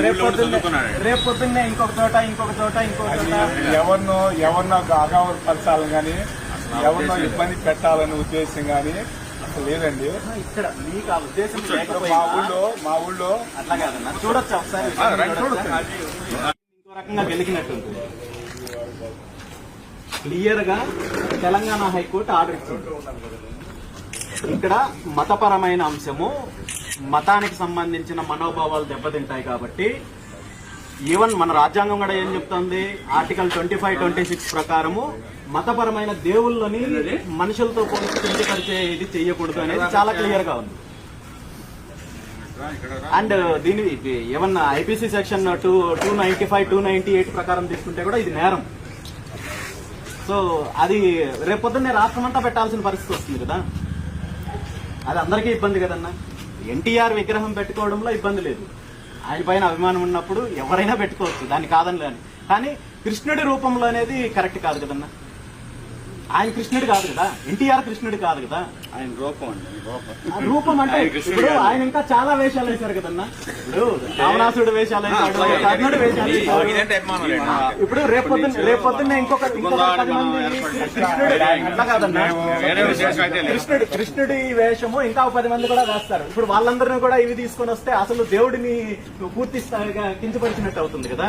రేపు పొద్దున్నే ఇంకొక చోట ఇంకొక చోట ఇంకొక చోట. ఎవరినో ఎవరినో అగౌరవపరచాలని కానీ ఎవరినో ఇబ్బంది పెట్టాలనే ఉద్దేశం కానీ అసలు లేదండి. ఇక్కడ మీకు ఆ ఉద్దేశం మా ఊళ్ళో మా ఊళ్ళో అట్లా కాదన్న చూడొచ్చు ఒకసారి? ఇంకో రకంగా గెలికినట్టుంది క్లియర్గా తెలంగాణ హైకోర్టు ఆర్డర్ ఇచ్చింది. ఇక్కడ మతపరమైన అంశము మతానికి సంబంధించిన మనోభావాలు దెబ్బతింటాయి కాబట్టి ఈవెన్ మన రాజ్యాంగం కూడా ఏం చెప్తుంది? Article twenty five twenty six ప్రకారము మతపరమైన దేవుళ్ళని మనుషులతో పోల్చి ఇది చేయకూడదు అనేది చాలా క్లియర్గా ఉంది. అండ్ uh, దీని ఇది ఏమన్నా IPC section two two ninety five two ninety eight ప్రకారం తీసుకుంటే కూడా ఇది నేరం. సో అది రేపొద్దున్నే రాష్ట్రం అంతా పెట్టాల్సిన పరిస్థితి వస్తుంది కదా? అది అందరికీ ఇబ్బంది కదన్నా? ఎన్టీఆర్ విగ్రహం పెట్టుకోవడంలో ఇబ్బంది లేదు. ఆయన పైన అభిమానం ఉన్నప్పుడు ఎవరైనా పెట్టుకోవచ్చు దాన్ని కాదని కానీ కృష్ణుడి రూపంలో అనేది కరెక్ట్ కాదు కదన్నా. ఆయన కృష్ణుడు కాదు కదా. ఎన్టీఆర్ కృష్ణుడు కాదు కదా. ఆయన రూపం అండి రూపం. రూపం అంటే ఇప్పుడు. ఆయన ఇంకా చాలా వేషాలు వేశారు కదన్నా. ఇప్పుడు రావణాసుడు వేషాలు వేశాడు కర్ణుడు వేషాలు వేశాడు. ఇప్పుడు రేపొద్దున రేపొద్దున్న ఇంకొక ఇంకొక పది మంది కృష్ణుడు అట్లా కాదన్నా. కృష్ణుడి కృష్ణుడి వేషము ఇంకా పది మంది కూడా వేస్తారు. ఇప్పుడు వాళ్ళందరినీ కూడా ఇవి తీసుకొని వస్తే అసలు దేవుడిని పూర్తి స్థాయిగా కించపరిచినట్టు అవుతుంది కదా.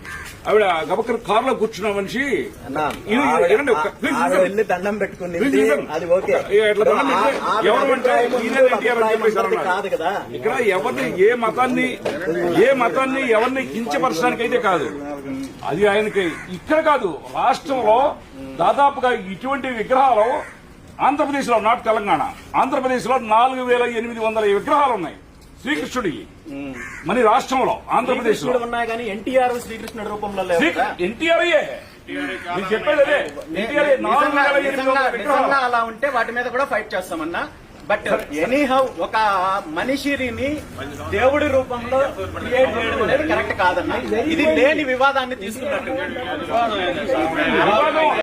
ఆవిడ గబక్కర కారులో కూర్చున్న మనిషి. వెళ్ళి దండం listen. అది ఓకే. కాదు కదా. ఇక్కడ ఎవరిని ఏ మతాన్ని ఏ మతాన్ని ఎవరిని కించపరచడానికి అయితే కాదు. అది ఆయనకి ఇక్కడ కాదు రాష్ట్రంలో దాదాపుగా ఇటువంటి విగ్రహాలు ఆంధ్రప్రదేశ్లో నాట్ తెలంగాణ ఆంధ్రప్రదేశ్లో నాలుగు వేల ఎనిమిది వందల విగ్రహాలు ఉన్నాయి. శ్రీకృష్ణుడి. మన రాష్ట్రంలో ఆంధ్రప్రదేశ్లో ఉన్నాయి కానీ ఎన్టీఆర్ శ్రీకృష్ణుడి రూపంలో? ఎన్టీఆర్ చెప్పేది నిజంగా అలా ఉంటే వాటి మీద కూడా ఫైట్ చేస్తామన్నా. బట్ ఎనీహౌ ఒక మనిషిని దేవుడి రూపంలో క్రియేట్ చేయడం అనేది కరెక్ట్ కాదన్న. ఇది లేని వివాదాన్ని తీసుకున్నట్టు.